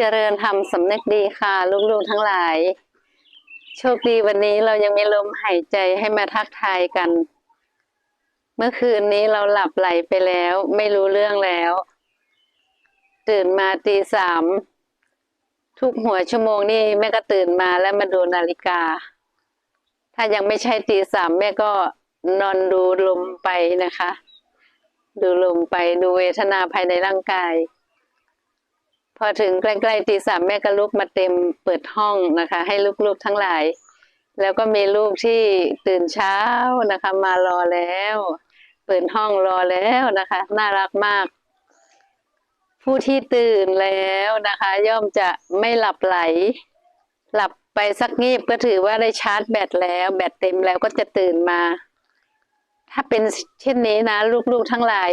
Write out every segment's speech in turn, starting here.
เจริญธรรมสำนึกดีค่ะ ลูกๆทั้งหลาย โชคดีวันนี้เรายังมีลมหายใจให้มาทักทายกัน เมื่อคืนนี้เราหลับไหลไปแล้ว ไม่รู้เรื่องแล้ว ตื่นมาตีสามทุกหัวชั่วโมงนี่แม่ก็ตื่นมาแล้วมาดูนาฬิกา ถ้ายังไม่ใช่ตีสามแม่ก็นอนดูลมไปนะคะ ดูลมไปดูเวทนาภายในร่างกาย พอถึงใกล้ๆตีสามแม่ก็ลุกมาเต็มเปิดห้องนะคะ ให้ลูกๆทั้งหลาย แล้วก็มีลูกที่ตื่นเช้านะคะ มารอแล้ว เปิดห้องรอแล้วนะคะ น่ารักมาก ผู้ที่ตื่นแล้วนะคะ ย่อมจะไม่หลับไหล หลับไปสักงีบก็ถือว่าได้ชาร์จแบตแล้ว แบตเต็มแล้วก็จะตื่นมา ถ้าเป็นเช่นนี้นะ ลูกๆทั้งหลาย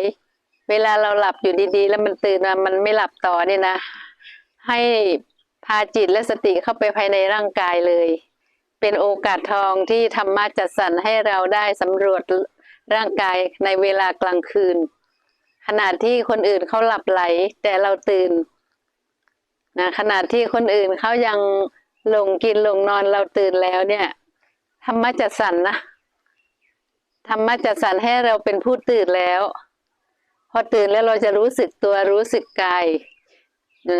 เวลาเราหลับอยู่ดีๆ แล้วมันตื่นมามันไม่หลับต่อเนี่ยนะ ให้พาจิตและสติเข้าไปภายในร่างกายเลย เป็นโอกาสทองที่ธรรมะจัดสรรให้เราได้สำรวจร่างกายในเวลากลางคืน ขณะที่คนอื่นเขาหลับไหลแต่เราตื่นนะขณะที่คนอื่นเขายังหลงกินหลงนอนเราตื่นแล้วเนี่ยธรรมะจัดสรรนะธรรมะจัดสรรให้เราเป็นผู้ตื่นแล้ว อตื่นแล้วเราจะรู้สึกตัวรู้สึกกาย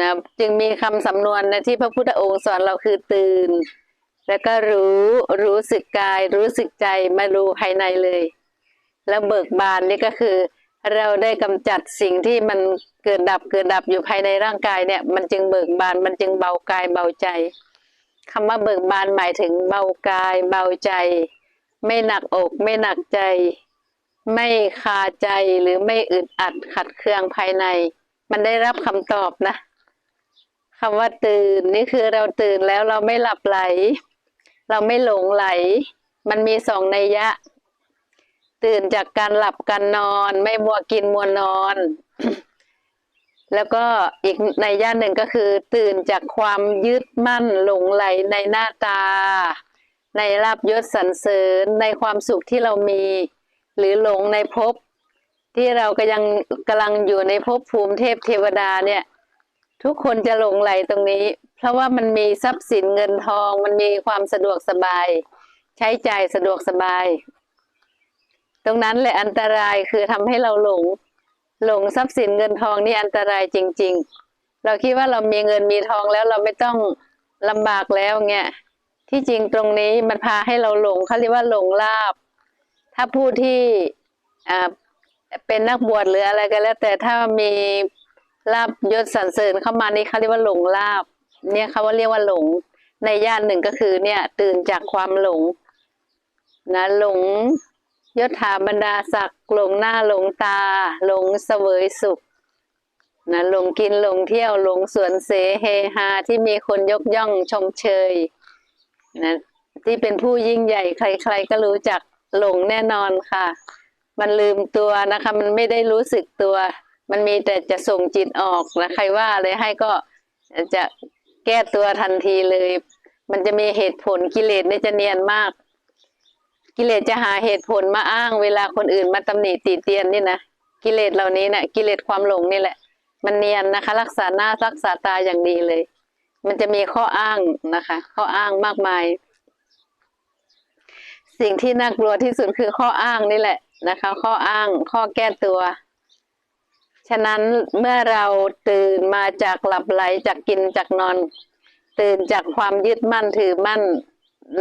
นะจึงมีคำสำนวนนะที่พระพุทธองค์สอนเราคือตื่น แล้วก็รู้รู้สึกกาย รู้สึกใจมาดูภายในเลย แล้วเบิกบานนี่ก็คือ เราได้กำจัดสิ่งที่มันเกิดดับเกิดดับอยู่ภายในร่างกายเนี่ย มันจึงเบิกบานมันจึงเบากายเบาใจคำว่าเบิกบานหมายถึงเบากายเบาใจ ไม่หนักอกไม่หนักใจ ไม่คาใจหรือไม่อึดอัดขัดเคืองภายใน มันได้รับคำตอบนะคำว่าตื่นนี่คือเราตื่นแล้วเราไม่หลับไหล เราไม่หลงไหล มันมีสองนัยยะ ตื่นจากการหลับการนอน ไม่มัวกินมัวนอน แล้วก็อีกในย่าหนึ่งก็คือ ตื่นจากความยึดมั่นหลงไหลในหน้าตา ในลาบยศสรรเสริญในความสุขที่เรามี หรือหลงในภพที่เราก็ยังกำลังอยู่ในภพภูมิเทพเทวดาเนี่ย ทุกคนจะหลงไหลตรงนี้ เพราะว่ามันมีทรัพย์สินเงินทอง มันมีความสะดวกสบาย ใช้จ่ายสะดวกสบาย ตรงนั้นแหละอันตรายคือทำให้เราหลง หลงทรัพย์สินเงินทองนี่อันตรายจริง ๆ เราคิดว่าเรามีเงินมีทองแล้วเราไม่ต้องลำบากแล้วเงี้ยที่จริงตรงนี้มันพาให้เราหลงเขาเรียกว่าหลงลาบ ถ้าผู้ที่อ่าเป็นนักบวชหรืออะไรก็แล้ว แต่ถ้ามีลาบยศสรรเสริญเข้ามานี่เขาเรียกว่าหลงลาบ เนี่ยเขาว่าเรียกว่าหลง ในย่านหนึ่งก็คือ เนี่ย ตื่นจากความหลง นะหลงยศถาบรรดาศักดิ์หลงหน้าหลงตา หลงเสวยสุขนะหลงกินหลงเที่ยวหลงสวนเสเฮฮาที่มีคนยกย่องชมเชยนะที่เป็นผู้ยิ่งใหญ่ใคร ๆ ก็รู้จัก หลงแน่นอนค่ะ มันลืมตัวนะคะ มันไม่ได้รู้สึกตัว มันมีแต่จะส่งจิตออกนะใครว่าอะไรให้ก็จะแก้ตัวทันทีเลย มันจะมีเหตุผลกิเลสเนี่ยจะเนียนมาก กิเลสจะหาเหตุผลมาอ้างเวลาคนอื่นมาตำหนิติเตียนนี่นะกิเลสเหล่านี้นะ่ะกิเลสความหลงนี่แหละ มันเนียนนะคะ รักษาหน้ารักษาตาอย่างดีเลย มันจะมีข้ออ้างนะคะ ข้ออ้างมากมาย สิ่งที่น่ากลัวที่สุดคือข้ออ้างนี่แหละนะคะ ข้ออ้างข้อแก้ตัว ฉะนั้นเมื่อเราตื่นมาจากหลับไหลจากกินจากนอน ตื่นจากความยึดมั่นถือมั่น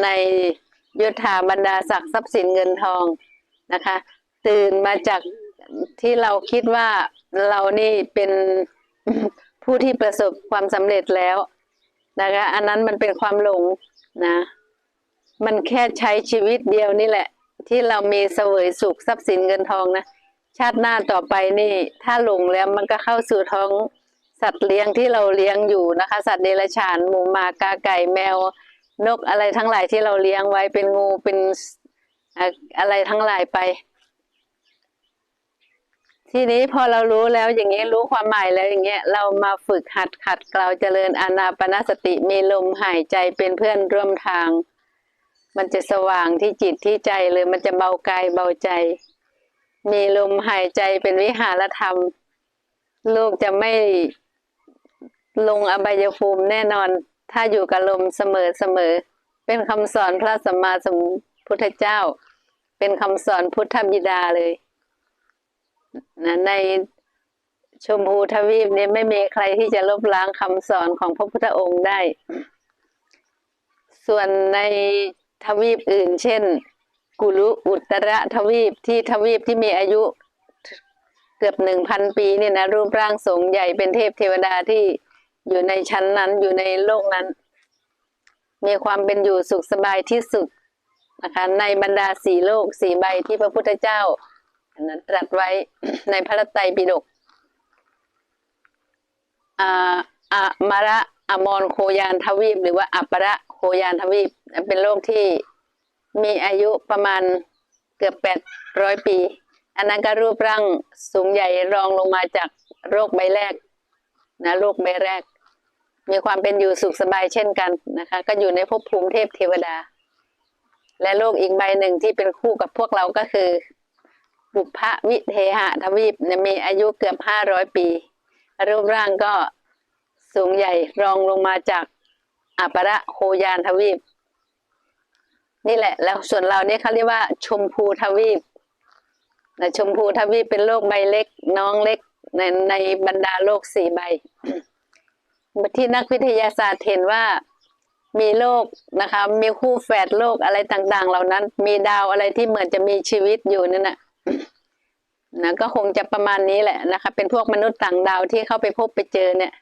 ในยศถาบรรดาศักดิ์ทรัพย์สินเงินทองนะคะ ตื่นมาจากที่เราคิดว่าเรานี่เป็นผู้ที่ประสบความสำเร็จแล้วนะคะ อันนั้นมันเป็นความหลงนะ มันแค่ใช้ชีวิตเดียวนี่แหละ ที่เรามีเสวยสุขทรัพย์สินเงินทองนะชาติหน้าต่อไปนี่ ถ้าหลงแล้วมันก็เข้าสู่ท้องสัตว์เลี้ยงที่เราเลี้ยงอยู่นะคะ สัตว์เดรัจฉานหมูหมากาไก่แมวนกอะไรทั้งหลายที่เราเลี้ยงไว้เป็นงูเป็นอะไรทั้งหลายไป ทีนี้พอเรารู้แล้วอย่างนี้รู้ความหมายแล้วอย่างเงี้ยเรามาฝึกหัดขัดเกลาเจริญอานาปนสติมีลมหายใจเป็นเพื่อนร่วมทาง มันจะสว่างที่จิตที่ใจเลยมันจะเบากายเบาใจ มีลมหายใจเป็นวิหารธรรม ลูกจะไม่ลงอบายภูมิแน่นอน ถ้าอยู่กับลมเสมอเสมอ เป็นคำสอนพระสัมมาสัมพุทธเจ้า เป็นคำสอนพุทธบิดาเลยนะในชมพูทวีปเนี่ยไม่มีใครที่จะลบล้างคำสอนของพระพุทธองค์ได้ ส่วนใน ทวีปอื่น เช่น กุลุอุตระทวีปที่ทวีปที่มีอายุเกือบหนึ่งพันปีเนี่ยนะรูปร่างสูงใหญ่เป็นเทพเทวดาที่อยู่ในชั้นนั้นอยู่ในโลกนั้น มีความเป็นอยู่สุขสบายที่สุดนะคะในบรรดาสี่โลกสี่ใบที่พระพุทธเจ้านั้นตรัสไว้ในพระไตรปิฎกอ่าอะมระอมรโคยานทวีป หรือว่าอัปปะโค ยานทวีปเป็นโลกที่มีอายุประมาณเกือบแปดร้อยปี อันนั้นก็รูปร่างสูงใหญ่รองลงมาจากโรคใบแรกนะโรคใบแรก มีความเป็นอยู่สุขสบายเช่นกันนะคะ ก็อยู่ในภพภูมิเทพเทวดา และโลกอีกใบหนึ่งที่เป็นคู่กับพวกเราก็คือ บุพวิเทหะทวีปมีอายุเกือบห้าร้อยปี รูปร่างก็สูงใหญ่รองลงมาจาก อัประโคยานทวีป นี่แหละ แล้วส่วนเราเนี่ยเขาเรียกว่า ชมพูทวีปนะชมพูทวีปเป็นโลกใบเล็ก น้องเล็กในในบรรดาโลกสี่ใบที่นักวิทยาศาสตร์เห็นว่ามีโลกนะคะ มีคู่แฝดโลกอะไรต่างๆ เหล่านั้น มีดาวอะไรที่เหมือนจะมีชีวิตอยู่นั่นน่ะนะก็คงจะประมาณนี้แหละนะคะ เป็นพวกมนุษย์ต่างดาวที่เข้าไปพบไปเจอเนี่ย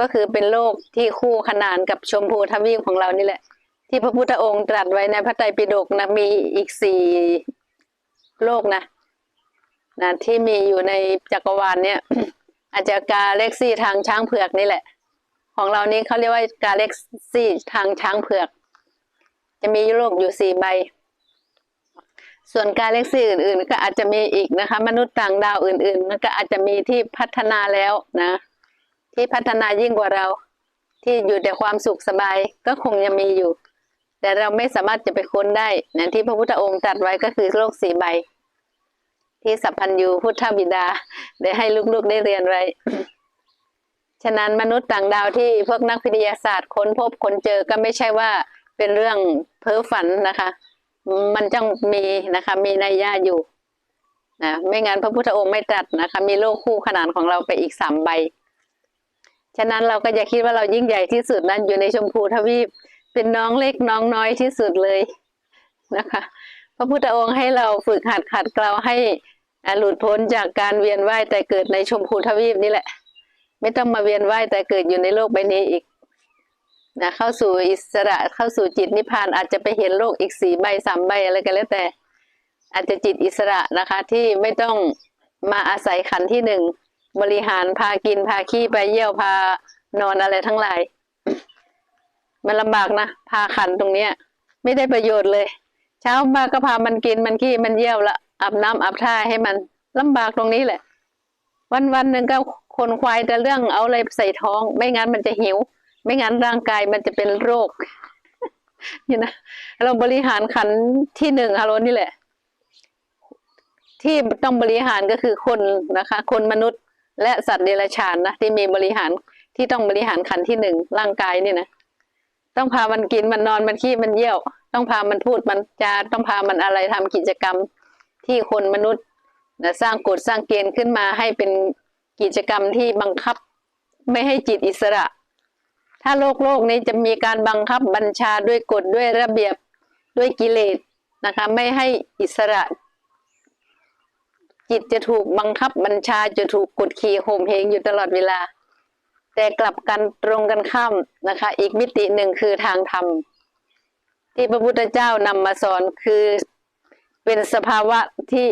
ก็คือเป็นโลกที่คู่ขนานกับชมพูทวีปของเรานี่แหละ ที่พระพุทธองค์ตรัสไว้ในพระไตรปิฎกนะมีอีกสี่โลกนะนะที่มีอยู่ในจักรวาลเนี่ยอาจจะกาเล็กซี่ทางช้างเผือกนี่แหละ ของเรานี่เขาเรียกว่ากาเล็กซี่ทางช้างเผือก จะมีโลกอยู่สี่ใบ ส่วนกาเล็กซี่อื่น ๆ ก็อาจจะมีอีกนะคะ มนุษย์ต่างดาวอื่นๆมันก็อาจจะมีที่พัฒนาแล้วนะ ที่พัฒนายิ่งกว่าเรา ที่อยู่แต่ความสุขสบายก็คงยังมีอยู่ แต่เราไม่สามารถจะไปค้นได้นะที่พระพุทธองค์ตรัสไว้ก็คือโลกสี่ใบ ที่สัพพัญญูพุทธบิดา ได้ให้ลูกๆได้เรียนไว้ฉะนั้นมนุษย์ต่างดาวที่พวกนักวิทยาศาสตร์ค้นพบค้นเจอก็ไม่ใช่ว่าเป็นเรื่องเพ้อฝันนะคะ มันต้องมีนะคะ มีนัยยะอยู่นะไม่งั้นพระพุทธองค์ไม่ตรัสนะคะ มีโลกคู่ขนานของเราไปอีกสามใบ ฉะนั้นเราก็อย่าคิดว่าเรายิ่งใหญ่ที่สุดนั้นอยู่ในชมพูทวีปเป็นน้องเล็กน้องน้อยที่สุดเลยนะคะ พระพุทธองค์ให้เราฝึกหัดขัดเกลาให้หลุดพ้นจากการเวียนว่ายแต่เกิดในชมพูทวีปนี่แหละ ไม่ต้องมาเวียนว่ายแต่เกิดอยู่ในโลกใบนี้อีกนะเข้าสู่อิสระเข้าสู่จิตนิพพานอาจจะไปเห็นโลกอีกสี่ใบสามใบอะไรกันแล้วแต่ อาจจะจิตอิสระนะคะที่ไม่ต้องมาอาศัยขันที่หนึ่ง บริหารพากินพาขี้ไปเยี่ยวพานอนอะไรทั้งหลาย มันลำบากนะพาขันตรงเนี้ย ไม่ได้ประโยชน์เลย เช้ามาก็พามันกินมันขี้มันเยี่ยวละอาบน้ำอาบท่าให้มันลำบากตรงนี้แหละ วันวันหนึ่งก็คนควายแต่เรื่องเอาอะไรใส่ท้อง ไม่งั้นมันจะหิว ไม่งั้นร่างกายมันจะเป็นโรคนี่นะเราบริหารขันที่หนึ่งฮาโลนี่แหละ ที่ต้องบริหารก็คือคนนะคะ คนมนุษย์ และสัตว์เดรัจฉานนะที่มีบริหารที่ต้องบริหารขันที่หนึ่งร่างกายนี่นะต้องพามันกินมันนอนมันขี้มันเยี่ยว ต้องพามันพูดมันจาต้องพามันอะไรทำกิจกรรมที่คนมนุษย์นะสร้างกฎสร้างเกณฑ์ขึ้นมาให้เป็นกิจกรรมที่บังคับไม่ให้จิตอิสระ ถ้าโลกโลกนี้จะมีการบังคับบัญชาด้วยกฎด้วยระเบียบด้วยกิเลสนะคะ ไม่ให้อิสระ จิตจะถูกบังคับบัญชาจะถูกกดขี่ข่มเหงอยู่ตลอดเวลา แต่กลับกันตรงกันข้ามนะคะ อีกมิติหนึ่งคือทางธรรม ที่พระพุทธเจ้านำมาสอนคือเป็นสภาวะที่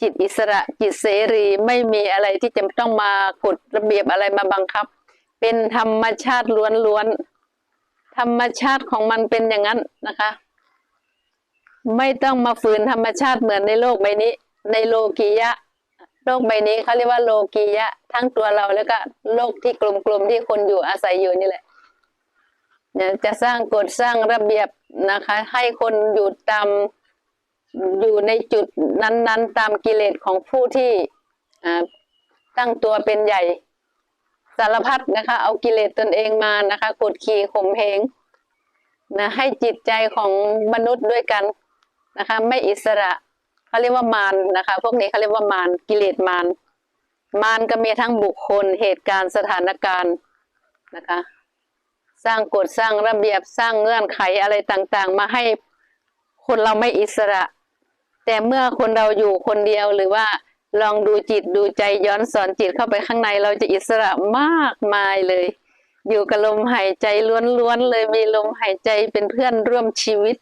จิตอิสระจิตเสรีไม่มีอะไรที่จะต้องมากฎระเบียบอะไรมาบังคับ เป็นธรรมชาติล้วนๆธรรมชาติของมันเป็นอย่างนั้นนะคะ ไม่ต้องมาฝืนธรรมชาติเหมือนในโลกใบนี้ ในโลกียะโลกใบนี้เขาเรียกว่าโลกียะ ทั้งตัวเราแล้วก็โลกที่กลมๆที่คนอยู่อาศัยอยู่นี่แหละจะสร้างกฎสร้างระเบียบนะคะ ให้คนอยู่ตามอยู่ในจุดนั้น ๆ ตามกิเลสของผู้ที่ตั้งตัวเป็นใหญ่สารพัดนะคะ เอากิเลสตนเองมานะคะกดขี่ข่มเหงนะให้จิตใจของมนุษย์ด้วยกันนะคะ ไม่อิสระ เขาเรียกว่ามารนะคะ พวกนี้เขาเรียกว่ามารกิเลสมารมารก็มีทั้งบุคคลเหตุการณ์สถานการณ์นะคะ สร้างกฎสร้างระเบียบสร้างเงื่อนไขอะไรต่างๆ มาให้คนเราไม่อิสระ แต่เมื่อคนเราอยู่คนเดียวหรือว่าลองดูจิตดูใจย้อนสอนจิตเข้าไปข้างในเราจะอิสระมากมายเลย อยู่กับลมหายใจล้วนๆเลยมีลมหายใจเป็นเพื่อนร่วมชีวิต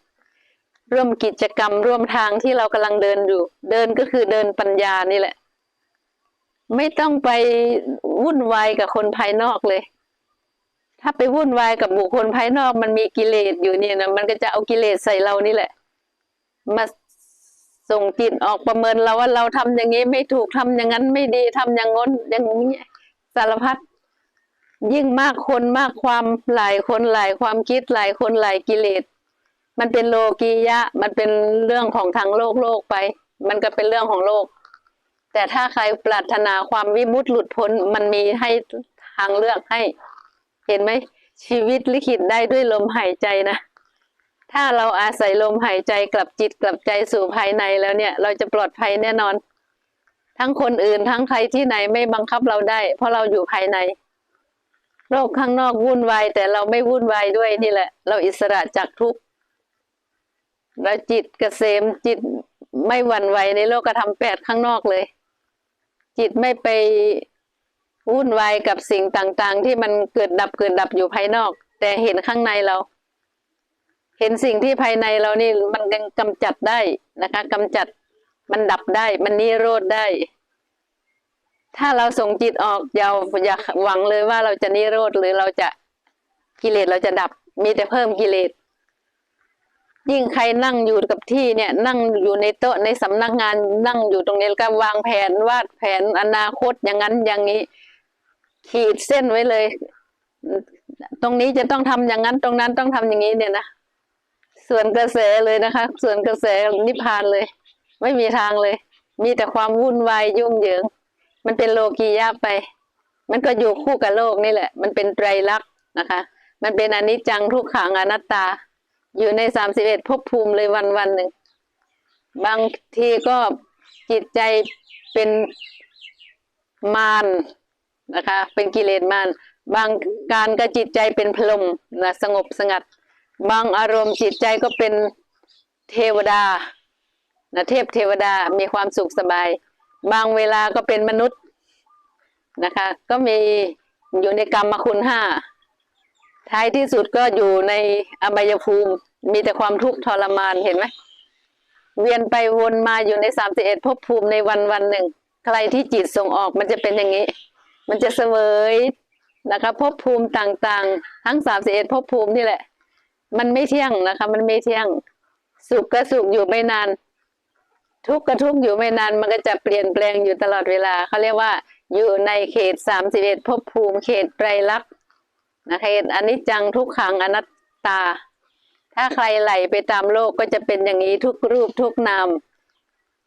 ร่วมกิจกรรมร่วมทางที่เรากำลังเดินอยู่ เดินก็คือเดินปัญญานี่แหละ ไม่ต้องไปวุ่นวายกับคนภายนอกเลย ถ้าไปวุ่นวายกับบุคคลภายนอก มันมีกิเลสอยู่เนี่ยนะมันก็จะเอากิเลสใส่เรานี่แหละ มาส่งจิตออกประเมินเราว่าเราทำอย่างนี้ไม่ถูกทำอย่างนั้นไม่ดีทำอย่างง้นอย่างนี้สารพัดยิ่งมากคนมากความหลายคนหลายความคิดหลายคนหลายกิเลส มันเป็นโลกียะ มันเป็นเรื่องของทางโลกโลกไป มันก็เป็นเรื่องของโลก แต่ถ้าใครปรารถนาความวิมุตติหลุดพ้น มันมีให้ทางเลือกให้ เห็นไหมชีวิตลิขิตได้ด้วยลมหายใจนะ ถ้าเราอาศัยลมหายใจกลับจิตกลับใจสู่ภายในแล้วเนี่ย เราจะปลอดภัยแน่นอน ทั้งคนอื่นทั้งใครที่ไหนไม่บังคับเราได้ เพราะเราอยู่ภายใน โลกข้างนอกวุ่นวายแต่เราไม่วุ่นวายด้วยนี่แหละ เราอิสระจากทุกข์ เราจิตกเกษมจิตไม่หวั่นไหวในโลกธรรมแปดข้างนอกเลย จิตไม่ไปวุ่นวายกับสิ่งต่างๆ ที่มันเกิดดับเกิดดับอยู่ภายนอก แต่เห็นข้างในเรา เห็นสิ่งที่ภายในเรานี่มันกำจัดได้นะคะกำจัดมันดับได้ มันนิโรธได้ ถ้าเราส่งจิตออกอย่าอย่าหวังเลยว่าเราจะนิโรธหรือเราจะกิเลสเราจะดับ มีแต่เพิ่มกิเลส ยิ่งใครนั่งอยู่กับที่เนี่ยนั่งอยู่ในโต๊ะในสำนักงานนั่งอยู่ตรงนี้แล้วก็วางแผนวาดแผนอนาคตอย่างนั้นอย่างนี้ ขีดเส้นไว้เลย ตรงนี้จะต้องทำอย่างนั้นตรงนั้นต้องทำอย่างนี้เนี่ยนะส่วนกระแสเลยนะคะ ส่วนกระแสนิพพานเลย ไม่มีทางเลย มีแต่ความวุ่นวายยุ่งเหยิง มันเป็นโลกียะไป มันก็อยู่คู่กับโลกนี่แหละ มันเป็นไตรลักษณ์นะคะ มันเป็นอนิจจังทุกขังอนัตตา อยู่ในสามสิบเอ็ดภพภูมิเลยวันวันหนึ่ง บางทีก็จิตใจเป็นมารนะคะ เป็นกิเลสมารบางการก็จิตใจเป็นพรหมนะสงบสงัด บางอารมณ์จิตใจก็เป็นเทวดานะเทพเทวดามีความสุขสบาย บางเวลาก็เป็นมนุษย์นะคะ ก็มีอยู่ในกรรมคุณห้า ท้ายที่สุดก็อยู่ในอบายภูมิ มีแต่ความทุกข์ทรมานเห็นไหมเวียนไปวนมาอยู่ในสามสิบเอ็ดภพภูมิในวันวันหนึ่ง ใครที่จิตส่งออกมันจะเป็นอย่างนี้ มันจะเสวยนะคะภพภูมิต่างๆ ทั้งสามสิบเอ็ดภพภูมินี่แหละ มันไม่เที่ยงนะคะ มันไม่เที่ยง สุขก็สุขอยู่ไม่นาน ทุกข์ก็ทุกข์อยู่ไม่นาน มันก็จะเปลี่ยนแปลงอยู่ตลอดเวลาเขาเรียกว่า อยู่ในเขตสามสิบเอ็ดภพภูมิ เขตไตรลักษณ นะเขตอนิจจังทุกขังอนัตตา ถ้าใครไหลไปตามโลกก็จะเป็นอย่างนี้ทุกรูปทุกนาม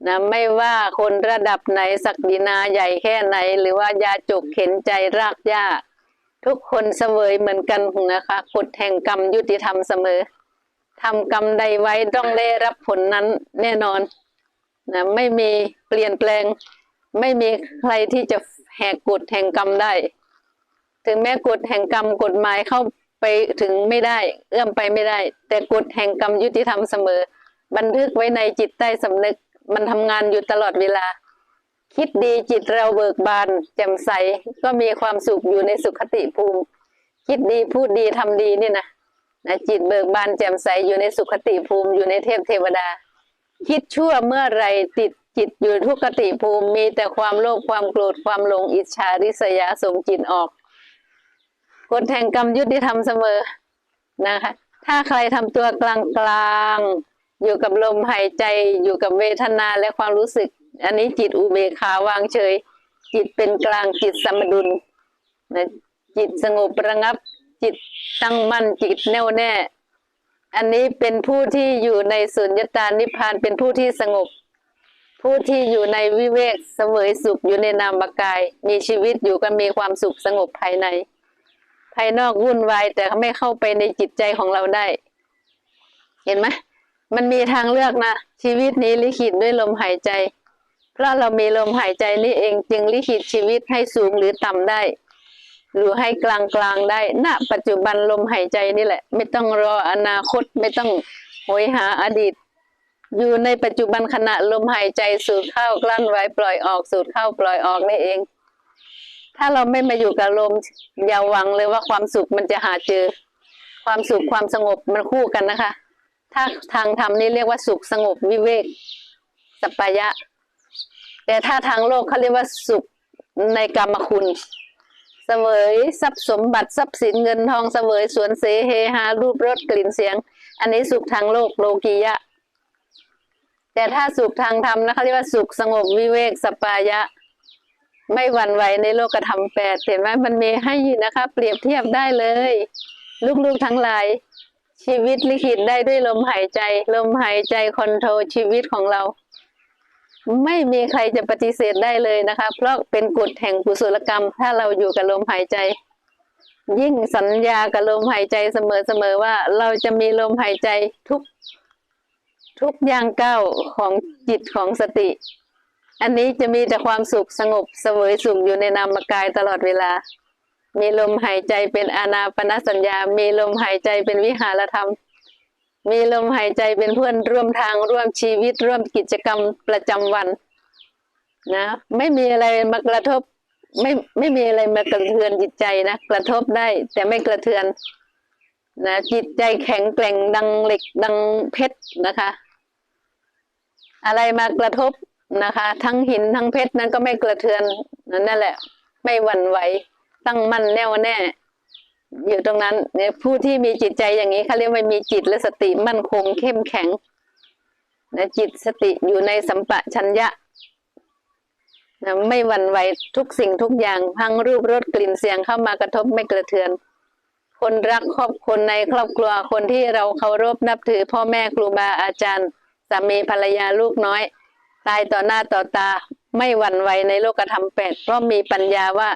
นะไม่ว่าคนระดับไหนศักดินาใหญ่แค่ไหน หรือว่ายาจุกเข็นใจรากหญ้าทุกคนเสวยเหมือนกันนะคะกฎแห่งกรรมยุติธรรมเสมอทำกรรมใดไว้ต้องได้รับผลนั้นแน่นอนนะไม่มีเปลี่ยนแปลง ไม่มีใครที่จะแหกกฎแห่งกรรมได้ ถึงแม้กฎแห่งกรรมกฎหมายเข้าไปถึงไม่ได้ เอื้อมไปไม่ได้ แต่กฎแห่งกรรมยุติธรรมเสมอ บันทึกไว้ในจิตใต้สำนึก มันทำงานอยู่ตลอดเวลา คิดดีจิตเราเบิกบานแจ่มใสก็มีความสุขอยู่ในสุขติภูมิ คิดดีพูดดีทำดีนี่นะนะจิตเบิกบานแจ่มใสอยู่ในสุขติภูมิอยู่ในเทพเทวดา คิดชั่วเมื่อไรติดจิตอยู่ทุกขติภูมิมีแต่ความโลภความโกรธความหลงอิจฉาริษยาส่งจิตออก กฎแห่งกรรมยุติธรรมเสมอนะคะ ถ้าใครทำตัวกลางกลางๆ อยู่กับลมหายใจอยู่กับเวทนาและความรู้สึก อันนี้จิตอุเบกขาวางเฉย จิตเป็นกลางจิตสมดุลนะจิตสงบระงับ จิตตั้งมั่นจิตแน่วแน่ อันนี้เป็นผู้ที่อยู่ในสุญญตานิพพานเป็นผู้ที่สงบ ผู้ที่อยู่ในวิเวกเสวยสุขอยู่ในนามกาย มีชีวิตอยู่ก็มีความสุขสงบภายในายนอกวุ่นวายแต่ไม่เข้าไปในจิตใจของเราได้ เห็นไหมมันมีทางเลือกนะชีวิตนี้ลิขิตด้วยลมหายใจ เพราะเรามีลมหายใจนี่เองจึงลิขิตชีวิตให้สูงหรือต่ำได้ หรือให้กลางกลางๆได้ณปัจจุบันลมหายใจนี่แหละ ไม่ต้องรออนาคตไม่ต้องโหยหาอดีต อยู่ในปัจจุบันขณะลมหายใจสูดเข้ากลั้นไว้ปล่อยออกสูดเข้าปล่อยออกนี่เอง ถ้าเราไม่มาอยู่กับลมอย่าหวังเลยว่าความสุขมันจะหาเจอ ความสุขความสงบมันคู่กันนะคะ ถ้าทางธรรมนี่เรียกว่าสุขสงบวิเวกสปปายะ แต่ถ้าทางโลกเขาเรียกว่าสุขในกรรมคุณเสวยทรัพย์สมบัติทรัพย์สินเงินทองเสวยสวนเสเฮฮารูปรสกลิ่นเสียง อันนี้สุขทางโลกโลกียะ แต่ถ้าสุขทางธรรมนะเขาเรียกว่าสุขสงบวิเวกสปปายะ ไม่หวั่นไหวในโลกธรรมแปดเห็นไหมมันมีให้นะคะ เปรียบเทียบได้เลย ลูกๆทั้งหลาย ชีวิตลิขิตได้ด้วยลมหายใจ ลมหายใจคอนโทรลชีวิตของเรา ไม่มีใครจะปฏิเสธได้เลยนะคะ เพราะเป็นกฎแห่งกุศลกรรม ถ้าเราอยู่กับลมหายใจ ยิ่งสัญญากับลมหายใจเสมอๆว่า เราจะมีลมหายใจทุกทุกย่างก้าวของจิตของสติ อันนี้จะมีแต่ความสุขสงบเสวยสุขอยู่ในนามกายตลอดเวลา มีลมหายใจเป็นอานาปนสัญญา มีลมหายใจเป็นวิหารธรรม มีลมหายใจเป็นเพื่อนร่วมทางร่วมชีวิตร่วมกิจกรรมประจำวัน นะ ไม่มีอะไรมากระทบ ไม่ไม่มีอะไรมากระเทือนจิตใจนะกระทบได้ แต่ไม่กระเทือน นะจิตใจแข็งแกร่งดังเหล็กดังเพชรนะคะ อะไรมากระทบ นะคะ ทั้งหินทั้งเพชรนั้นก็ไม่กระเทือนนั่นแหละ ไม่หวั่นไหวตั้งมั่นแน่วแน่ อยู่ตรงนั้นเนี่ยผู้ที่มีจิตใจอย่างนี้เขาเรียกว่ามีจิตและสติมั่นคงเข้มแข็งนะจิตสติอยู่ในสัมปะชัญญะนะไม่หวั่นไหวทุกสิ่งทุกอย่างทั้งรูปรสกลิ่นเสียงเข้ามากระทบไม่กระเทือน คนรักครอบคนในครอบครัวคนที่เราเคารพนับถือ พ่อแม่ครูบาอาจารย์สามีภรรยาลูกน้อย ตายต่อหน้าต่อตาไม่หวั่นไหวในโลกธรรมแปดเพราะมีปัญญาว่า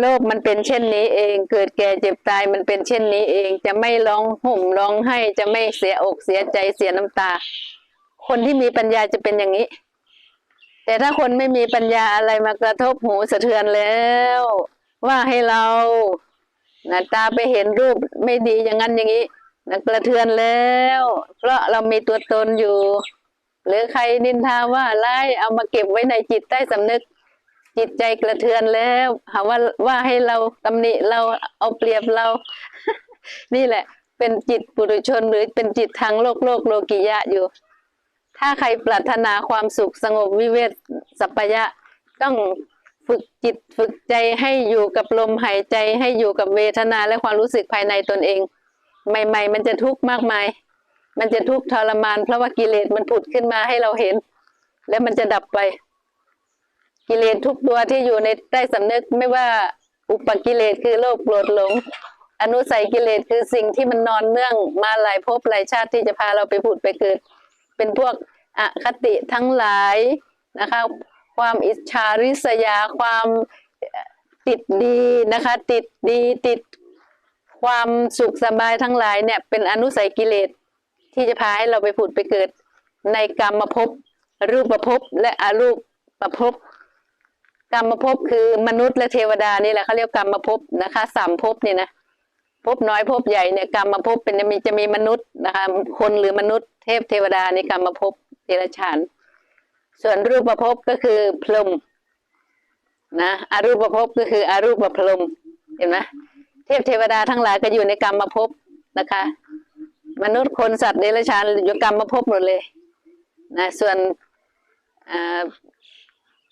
โลกมันเป็นเช่นนี้เอง เกิดแก่เจ็บตายมันเป็นเช่นนี้เอง จะไม่ร้องห่มร้องไห้จะไม่เสียอกเสียใจเสียน้ำตา คนที่มีปัญญาจะเป็นอย่างนี้ แต่ถ้าคนไม่มีปัญญาอะไรมากระทบหูสะเทือนแล้ว ว่าให้เรานะตาไปเห็นรูปไม่ดีอย่างนั้นอย่างนี้นะกระเทือนแล้ว เพราะเรามีตัวตนอยู่ หรือใครนินทาว่าไล่เอามาเก็บไว้ในจิตใต้สำนึก จิตใจกระเทือนแล้วหาว่าว่าให้เราตำหนิเราเอาเปรียบเรา นี่แหละ เป็นจิตปุถุชนหรือเป็นจิตทางโลกโลกโลกิยะอยู่ ถ้าใครปรารถนาความสุขสงบวิเวกสัปปายะต้องฝึกจิตฝึกใจให้อยู่กับลมหายใจให้อยู่กับเวทนาและความรู้สึกภายในตนเอง ใหม่ ๆ มันจะทุกข์มากมาย มันจะทุกข์ทรมาน เพราะว่ากิเลสมันผุดขึ้นมาให้เราเห็น แล้วมันจะดับไป กิเลสทุกตัวที่อยู่ในใต้สำนึกไม่ว่าอุปกิเลสคือโลภโกรธหลง อนุสัยกิเลสคือสิ่งที่มันนอนเนื่องมาหลายภพหลายชาติที่จะพาเราไปผุดไปเกิด เป็นพวกอคติทั้งหลายนะคะ ความอิจฉาริษยาความติดดีนะคะ ติดดีติดความสุขสบายทั้งหลายเนี่ยเป็นอนุสัยกิเลส ที่จะพาให้เราไปผุดไปเกิดในกรรมภพรูปภพและอรูปประภพกรรมภพคือมนุษย์และเทวดานี่แหละเขาเรียกกรรมภพนะคะสามภพเนี่ยนะภพน้อยภพใหญ่เนี่ยกรรมภพเป็นจะมีจะมีมนุษย์นะคะ คนหรือมนุษย์เทพเทวดาในกรรมภพเดรัจฉาน ส่วนรูปภพก็คือพรหมนะอรูปภพก็คืออรูปพรหมเห็นไหมเทพเทวดาทั้งหลายก็อยู่ในกรรมภพนะคะ มนุษย์คนสัตว์เดรัจฉานอยู่กรรมภพบหมดเลยนะส่วน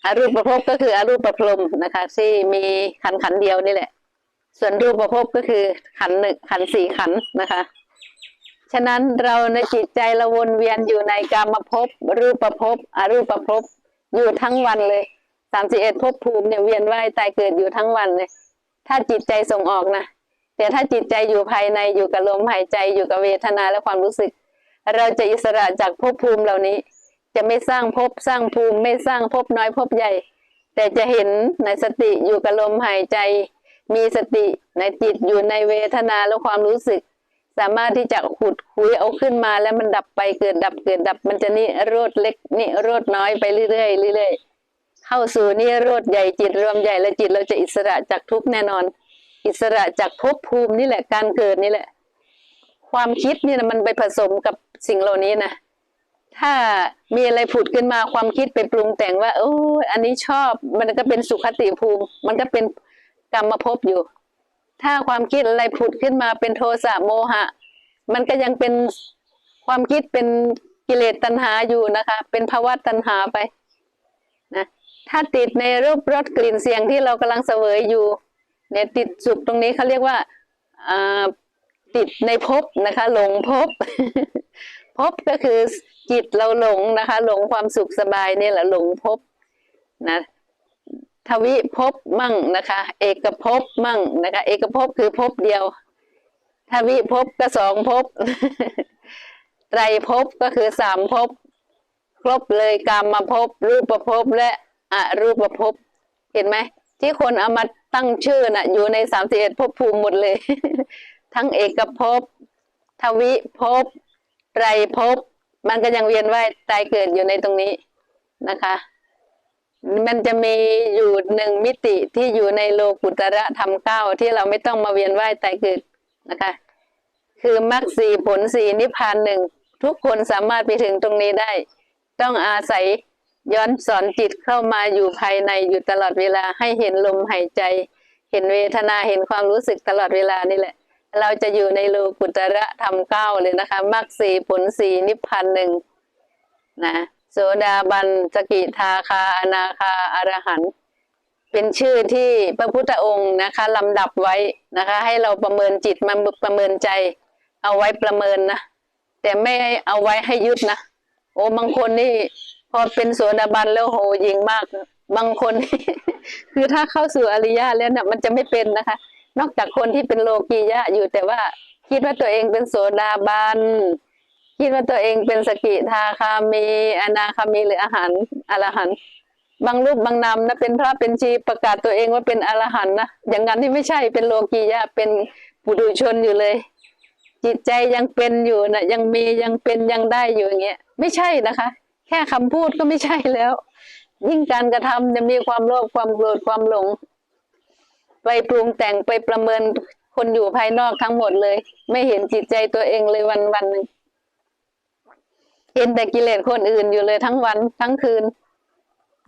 อารูปภพก็คืออารูปประพรมนะคะ ที่มีขันขันเดียวนี่แหละ ส่วนรูปประภพก็คือขันหนึ่งขันสี่ขันนะคะ ฉะนั้นเราในจิตใจเราวนเวียนอยู่ในกามภพรูปภพบอรูปภพบอยู่ทั้งวันเลยสามสิบเอ็ดภพภูมิเนี่ยเวียนว่ายตายเกิดอยู่ทั้งวันเลย ถ้าจิตใจส่งออกนะ แต่ถ้าจิตใจอยู่ภายในอยู่กับลมหายใจอยู่กับเวทนาและความรู้สึก เราจะอิสระจากภพภูมิเหล่านี้ จะไม่สร้างภพสร้างภูมิ ไม่สร้างภพน้อยภพใหญ่ แต่จะเห็นในสติอยู่กับลมหายใจ มีสติในจิตอยู่ในเวทนาและความรู้สึก สามารถที่จะขุดคุยเอาขึ้นมาแล้วมันดับไปเกิดดับเกิดดับมันจะนิโรธเล็กนิโรธน้อยไปเรื่อยๆเรื่อยๆเข้าสู่นิโรธใหญ่จิตรวมใหญ่และจิตเราจะอิสระจากทุกแน่นอน อิสระจากภพภูมินี่แหละ การเกิดนี่แหละ ความคิดนี่นะมันไปผสมกับสิ่งเหล่านี้นะถ้ามีอะไรผุดขึ้นมาความคิดไปปรุงแต่งว่า โอ้อันนี้ชอบมันก็เป็นสุขติภูมิ มันก็เป็นกรรมภพอยู่ ถ้าความคิดอะไรผุดขึ้นมาเป็นโทสะโมหะ มันก็ยังเป็นความคิดเป็นกิเลสตัณหาอยู่นะคะ เป็นภาวะตัณหาไปนะถ้าติดในรูปรสกลิ่นเสียงที่เรากำลังเสวยอยู่ เนี่ยติดสุขตรงนี้เขาเรียกว่าติดในภพนะคะหลงภพภพก็คือจิตเราหลงนะคะหลงความสุขสบายนี่แหละหลงภพนะทวิภพมั่งนะคะ เอกภพมั่งนะคะ เอกภพคือภพเดียวทวิภพก็สองภพไตรภพก็คือสามภพครบเลยกรรมภพรูปภพและอรูปภพเห็นไหม ที่คนเอามาตั้งชื่อน่ะ อยู่ในสามสิบเอ็ดภพภูมิหมดเลย ทั้งเอกภพทวิภพไตรภพมันก็ยังเวียนว่ายตายเกิดอยู่ในตรงนี้นะคะ มันจะมีอยู่หนึ่งมิติที่อยู่ในโลกุตระธรรมเก้าที่เราไม่ต้องมาเวียนว่ายตายเกิดนะคะ คือมรรคสี่ผลสี่นิพพานหนึ่งทุกคนสามารถไปถึงตรงนี้ได้ ต้องอาศัย ย้อนสอนจิตเข้ามาอยู่ภายในอยู่ตลอดเวลาให้เห็นลมหายใจ เห็นเวทนาเห็นความรู้สึกตลอดเวลานี่แหละ เราจะอยู่ในโลกุตระธรรมเก้าเลยนะคะมรรคสีผลสีนิพพานหนึ่งนะโสดาบันสกิทาคาอนาคาอรหันเป็นชื่อที่พระพุทธองค์นะคะลำดับไว้นะคะ ให้เราประเมินจิตมาประเมินใจ เอาไว้ประเมินนะแต่ไม่เอาไว้ให้ยึดนะโอ้บางคนนี่ พอเป็นโสดาบันแล้วโหยิงมาก บางคน คือถ้าเข้าสู่อริยะแล้วเนี่ยมันจะไม่เป็นนะคะ นอกจากคนที่เป็นโลกียะอยู่แต่ว่าคิดว่าตัวเองเป็นโสดาบันคิดว่าตัวเองเป็นสกิทาคามีอนาคามีหรืออาหารอรหันต์บางรูปบางนามนะเป็นพระเป็นชีประกาศตัวเองว่าเป็นอรหันต์นะอย่างนั้นที่ไม่ใช่เป็นโลกียะเป็นปุถุชนอยู่เลย จิตใจยังเป็นอยู่นะยังมียังเป็นยังได้อยู่อย่างเงี้ยไม่ใช่นะคะ ค่คำพูดก็ไม่ใช่แล้ว ยิ่งการกระทำจะมีความโลภความโกรธความหลง ไปปรุงแต่งไปประเมินคนอยู่ภายนอกทั้งหมดเลย ไม่เห็นจิตใจตัวเองเลยวันวันหนึ่งเห็นแต่กิเลสคนอื่นอยู่เลยทั้งวันทั้งคืน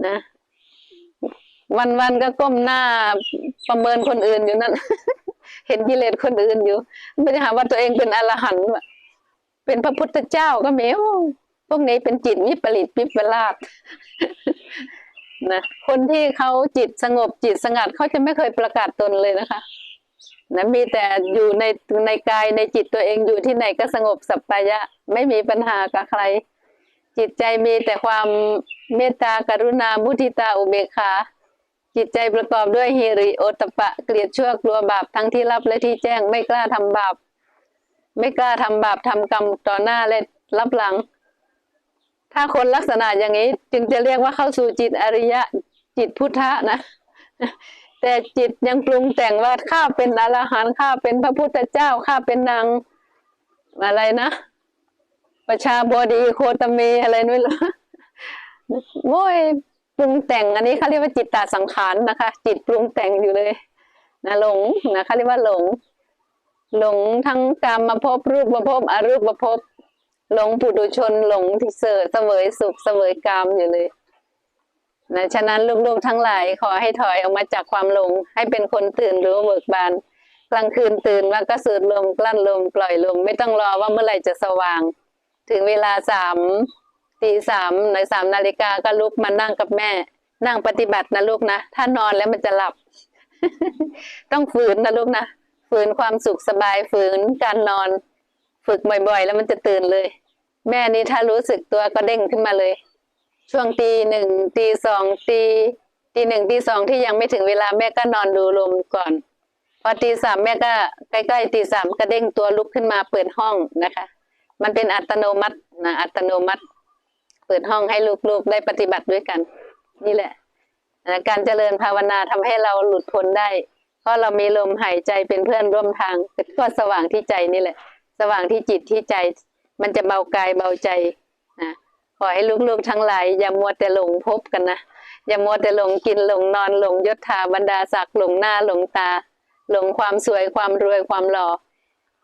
นะ วันวันก็ก้มหน้าประเมินคนอื่นอยู่นั่น เห็นกิเลสคนอื่นอยู่ไม่ได้หาว่าตัวเองเป็นอรหันต์เป็นพระพุทธเจ้าก็ไม่โอ้ พวกนี้เป็นจิตวิปริตวิปลาสนะคนที่เขาจิตสงบจิตสงัดเขาจะไม่เคยประกาศตนเลยนะคะนะมีแต่อยู่ในในกายในจิตตัวเองอยู่ที่ไหนก็สงบสัปปายะ ไม่มีปัญหากับใคร จิตใจมีแต่ความเมตตากรุณามุทิตาอุเบกขาจิตใจประกอบด้วยฮิริโอตปปะ เกลียดชั่วกลัวบาปทั้งที่รับและที่แจ้งไม่กล้าทำบาป ไม่กล้าทำบาปทำกรรมต่อหน้าและรับหลัง ถ้าคนลักษณะอย่างนี้ จึงจะเรียกว่าเข้าสู่จิตอริยะจิตพุทธะนะ แต่จิตยังปรุงแต่งว่าข้าเป็นอรหันต์ข้าเป็นพระพุทธเจ้าข้าเป็นนางอะไรนะประชาบดีโคตมีอะไรนู่นหรอโว้ยปรุงแต่งอันนี้เขาเรียกว่าจิตตาสังขารนะคะ จิตปรุงแต่งอยู่เลยนะหลงนะเขาเรียกว่าหลง หลงทั้งกรรมมาพบรูปมาพบอรูปมาพบ หลงปุถุชนหลงที่เสดเสวยสุขเสวยกามอยู่เลยนะฉะนั้นลูกๆทั้งหลายขอให้ถอยออกมาจากความหลง ให้เป็นคนตื่นรู้เบิกบานกลางคืนตื่นว่าก็สูดลมกลั้นลมปล่อยลมไม่ต้องรอว่าเมื่อไหร่จะสว่าง ถึงเวลาสามตีสามในสามนาฬิกาก็ลุกมานั่งกับแม่ นั่งปฏิบัตินะลูกนะถ้านอนแล้วมันจะหลับ ต้องฝืนนะลูกนะฝืนความสุขสบายฝืนการนอน ฝึกบ่อยๆ แล้วมันจะตื่นเลย แม่นี่ถ้ารู้สึกตัวก็เด้งขึ้นมาเลย ช่วงตีหนึ่งตีสองตีตีหนึ่งตีสองที่ยังไม่ถึงเวลาแม่ก็นอนดูลมก่อน พอตีสามแม่ก็ใกล้ๆตีสามก็เด้งตัวลุกขึ้นมาเปิดห้องนะคะ มันเป็นอัตโนมัตินะอัตโนมัติ เปิดห้องให้ลูกๆได้ปฏิบัติด้วยกัน นี่แหละนะการเจริญภาวนาทำให้เราหลุดพ้นได้ เพราะเรามีลมหายใจเป็นเพื่อนร่วมทางก็สว่างที่ใจนี่แหละ สว่างที่จิตที่ใจ มันจะเบากายเบาใจนะขอให้ลูกๆทั้งหลายอย่ามัวแต่หลงพบกันนะอย่ามัวแต่หลงกินหลงนอนหลงยศถาบรรดาศักดิ์หลงหน้าหลงตา หลงความสวยความรวยความหล่อ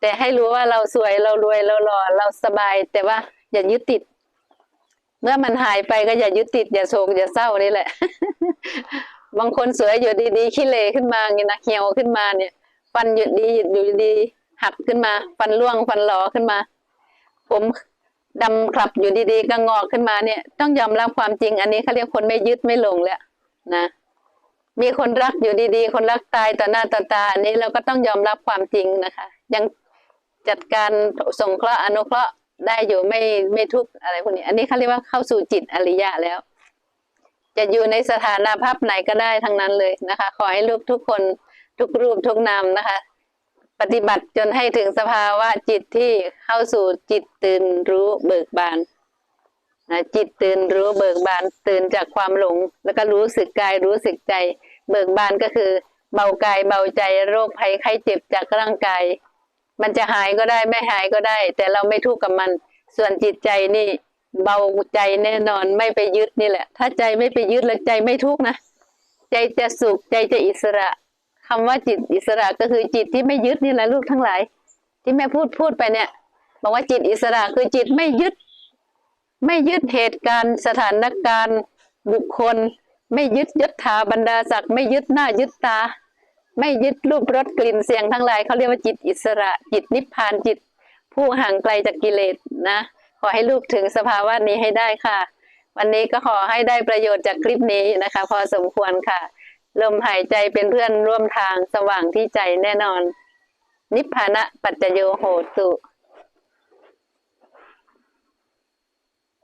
แต่ให้รู้ว่าเราสวยเรารวยเราหล่อเราสบาย แต่ว่าอย่ายึดติด เมื่อมันหายไปก็อย่ายึดติด อย่าโศกอย่าเศร้านี่แหละ บางคนสวยอยู่ดีๆขี้เลขึ้นมาเงี้ยนะเหี่ยวขึ้นมาเนี่ย ฟันหยุดดีอยู่ดี หักขึ้นมา ฟันร่วงฟันหลอขึ้นมา ผมดำคลับอยู่ดีๆก็งอกขึ้นมาเนี่ย ต้องยอมรับความจริง อันนี้เขาเรียกคนไม่ยึดไม่หลงแล้วนะมีคนรักอยู่ดีๆ คนรักตายต่อหน้าต่อตาอันนี้เราก็ต้องยอมรับความจริงนะคะ ยังจัดการสงเคราะห์อนุเคราะห์ได้อยู่ไม่ไม่ทุกข์อะไรพวกนี้ อันนี้เขาเรียกว่าเข้าสู่จิตอริยะแล้ว จะอยู่ในสถานะภาพไหนก็ได้ทั้งนั้นเลยนะคะ ขอให้ลูกทุกคนทุกรูปทุกนามนะคะ ปฏิบัติจนให้ถึงสภาวะจิตที่เข้าสู่จิตตื่นรู้เบิกบานนะจิตตื่นรู้เบิกบานตื่นจากความหลง แล้วก็รู้สึกกายรู้สึกใจ เบิกบานก็คือ เบากายเบาใจโรคภัยไข้เจ็บจากร่างกาย มันจะหายก็ได้ไม่หายก็ได้ แต่เราไม่ทุกข์กับมัน ส่วนจิตใจนี่ เบาใจแน่นอนไม่ไปยึดนี่แหละ ถ้าใจไม่ไปยึดแล้วใจไม่ทุกข์นะใจจะสุขใจจะอิสระ คำว่าจิตอิสระก็คือจิตที่ไม่ยึดนี่แหละลูกทั้งหลาย ที่แม่พูดพูดไปเนี่ย บอกว่าจิตอิสระคือจิตไม่ยึด ไม่ยึดเหตุการณ์สถานการณ์ บุคคล ไม่ยึดยศถาบรรดาศักดิ์ไม่ยึดหน้ายึดตา ไม่ยึดรูปรสกลิ่นเสียงทั้งหลายเขาเรียกว่าจิตอิสระ จิตนิพพานจิต ผู้ห่างไกลจากกิเลสนะ ขอให้ลูกถึงสภาวะนี้ให้ได้ค่ะ วันนี้ก็ขอให้ได้ประโยชน์จากคลิปนี้นะคะ พอสมควรค่ะ ลมหายใจเป็นเพื่อนร่วมทางสว่างที่ใจแน่นอน นิพพานะปัจจโยโหตุ